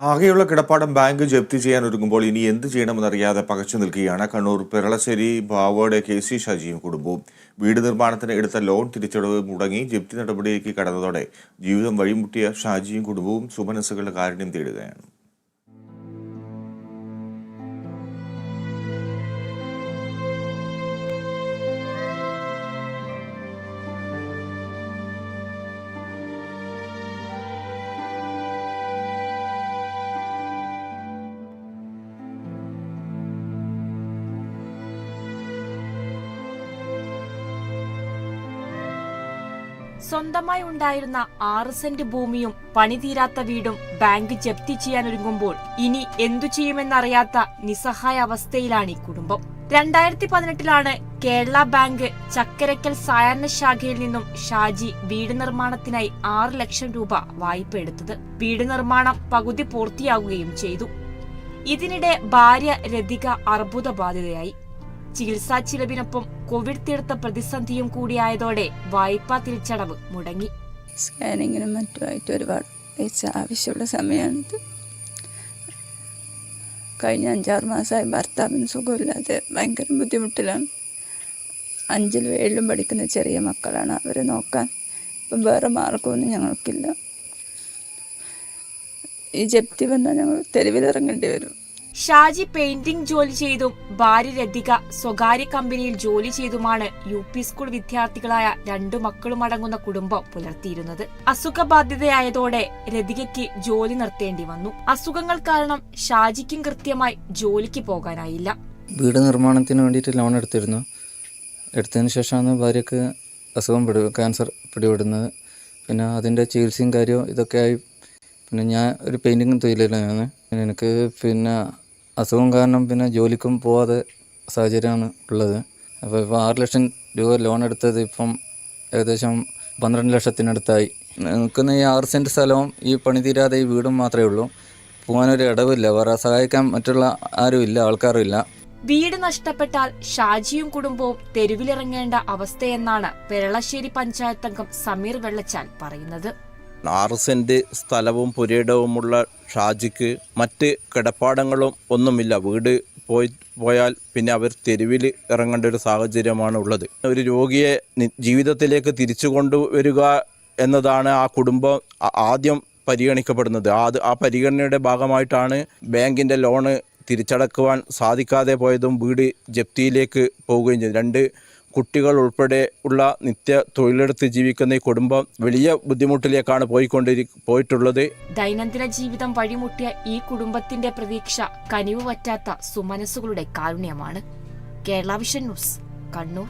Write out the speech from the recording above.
ആകെയുള്ള കിടപ്പാടം ബാങ്ക് ജപ്തി ചെയ്യാൻ ഒരുങ്ങുമ്പോൾ ഇനി എന്ത് ചെയ്യണമെന്നറിയാതെ പകച്ചു നിൽക്കുകയാണ് കണ്ണൂർ പെരളശ്ശേരി ബാവോഡ് കെ സി ഷാജിയും കുടുംബവും. വീട് നിർമ്മാണത്തിന് എടുത്ത ലോൺ തിരിച്ചടവ് മുടങ്ങി ജപ്തി നടപടിയിലേക്ക് കടന്നതോടെ ജീവിതം വഴിമുട്ടിയ ഷാജിയും കുടുംബവും സുമനസ്സുകളുടെ കാരുണ്യം തേടുകയാണ്. സ്വന്തമായി ഉണ്ടായിരുന്ന ആറ് സെന്റ് ഭൂമിയും പണിതീരാത്ത വീടും ബാങ്ക് ജപ്തി ചെയ്യാൻ ഒരുങ്ങുമ്പോൾ ഇനി എന്തു ചെയ്യുമെന്നറിയാത്ത നിസ്സഹായ അവസ്ഥയിലാണ് ഈ കുടുംബം. രണ്ടായിരത്തി പതിനെട്ടിലാണ് കേരള ബാങ്ക് ചക്കരക്കൽ സായാഹ്ന ശാഖയിൽ നിന്നും ഷാജി വീട് നിർമ്മാണത്തിനായി ആറ് ലക്ഷം രൂപ വായ്പ എടുത്തത്. വീട് നിർമ്മാണം പകുതി പൂർത്തിയാകുകയും ചെയ്തു. ഇതിനിടെ ഭാര്യ രതിക അർബുദബാധിതയായി. ചികിത്സാ ചിലവിനൊപ്പം കോവിഡ് തീർത്ത പ്രതിസന്ധിയും കൂടിയായതോടെ വായ്പാ തിരിച്ചടവ് മുടങ്ങി. സ്കാനിങ്ങിനും മറ്റുമായിട്ട് ഒരുപാട് പൈസ ആവശ്യമുള്ള സമയമാണിത്. കഴിഞ്ഞ അഞ്ചാറ് മാസമായി ഭർത്താവിന് സുഖമില്ലാതെ ഭയങ്കര ബുദ്ധിമുട്ടിലാണ്. അഞ്ചിലും ഏഴിലും പഠിക്കുന്ന ചെറിയ മക്കളാണ് അവരെ നോക്കാൻ ഇപ്പം വേറെ മാർഗമൊന്നും ഞങ്ങൾക്കില്ല. ഈ ജപ്തി വന്നാൽ ഞങ്ങൾ തെരുവിലിറങ്ങേണ്ടി വരും. ഷാജി പെയിന്റിംഗ് ജോലി ചെയ്തും ഭാര്യ രതിക സ്വകാര്യ കമ്പനിയിൽ ജോലി ചെയ്തുമാണ് യു പി സ്കൂൾ വിദ്യാർത്ഥികളായ രണ്ടു മക്കളും അടങ്ങുന്ന കുടുംബം പുലർത്തിയിരുന്നത്. അസുഖബാധിതയായതോടെ രതികയ്ക്ക് ജോലി നിർത്തേണ്ടി വന്നു. അസുഖങ്ങൾ കാരണം ഷാജിക്കും കൃത്യമായി ജോലിക്ക് പോകാനായില്ല. വീട് നിർമ്മാണത്തിന് വേണ്ടിയിട്ട് ലോൺ എടുത്തിരുന്നു. എടുത്തതിന് ശേഷമാണ് ഭാര്യക്ക് അസുഖം പിടി ക്യാൻസർ പിടിപെടുന്നത്. പിന്നെ അതിന്റെ ചികിത്സയും കാര്യവും ഇതൊക്കെ ആയി. പിന്നെ ഞാൻ ഒരു പെയിന്റിങ് ഞാൻ എനിക്ക് പിന്നെ അസുഖം കാരണം പിന്നെ ജോലിക്കും പോവാതെ സാഹചര്യമാണ് ഉള്ളത്. അപ്പോൾ ഇപ്പോൾ ആറ് ലക്ഷം രൂപ ലോൺ എടുത്തത് ഇപ്പം ഏകദേശം പന്ത്രണ്ട് ലക്ഷത്തിനടുത്തായി. നിൽക്കുന്ന ഈ ആറ് സെന്റ് സ്ഥലവും ഈ പണി തീരാതെ ഈ വീടും മാത്രമേ ഉള്ളൂ. പോകാനൊരു ഇടവില്ല വേറെ സഹായിക്കാൻ മറ്റുള്ള ആരും ഇല്ല ആൾക്കാരും ഇല്ല. വീട് നഷ്ടപ്പെട്ടാൽ ഷാജിയും കുടുംബവും തെരുവിലിറങ്ങേണ്ട അവസ്ഥയെന്നാണ് പെരളശ്ശേരി പഞ്ചായത്തംഗം സമീർ വെള്ളച്ചാൽ പറയുന്നത്. ആറ് സെന്റ് സ്ഥലവും പുരയിടവുമുള്ള ഷാജിക്ക് മറ്റ് കിടപ്പാടങ്ങളും ഒന്നുമില്ല. വീട് പോയി പോയാൽ പിന്നെ അവർ തെരുവിൽ ഇറങ്ങേണ്ട ഒരു സാഹചര്യമാണ് ഉള്ളത്. ഒരു രോഗിയെ ജീവിതത്തിലേക്ക് തിരിച്ചു കൊണ്ടുവരിക എന്നതാണ് ആ കുടുംബം ആദ്യം പരിഗണിക്കപ്പെടുന്നത്. അത് ആ പരിഗണനയുടെ ഭാഗമായിട്ടാണ് ബാങ്കിന്റെ ലോണ് തിരിച്ചടക്കുവാൻ സാധിക്കാതെ പോയതും വീട് ജപ്തിയിലേക്ക് പോവുകയും ചെയ്തു. രണ്ട് കുട്ടികൾ ഉൾപ്പെടെ ഉള്ള നിത്യ തൊഴിലെടുത്ത് ജീവിക്കുന്ന ഈ കുടുംബം വലിയ ബുദ്ധിമുട്ടിലേക്കാണ് പോയിക്കൊണ്ടിരി പോയിട്ടുള്ളത്. ദൈനംദിന ജീവിതം വഴിമുട്ടിയ ഈ കുടുംബത്തിന്റെ പ്രതീക്ഷ കനിവ് പറ്റാത്ത സുമനസ്സുകളുടെ കാരുണ്യമാണ്. Kerala vision news Kannur.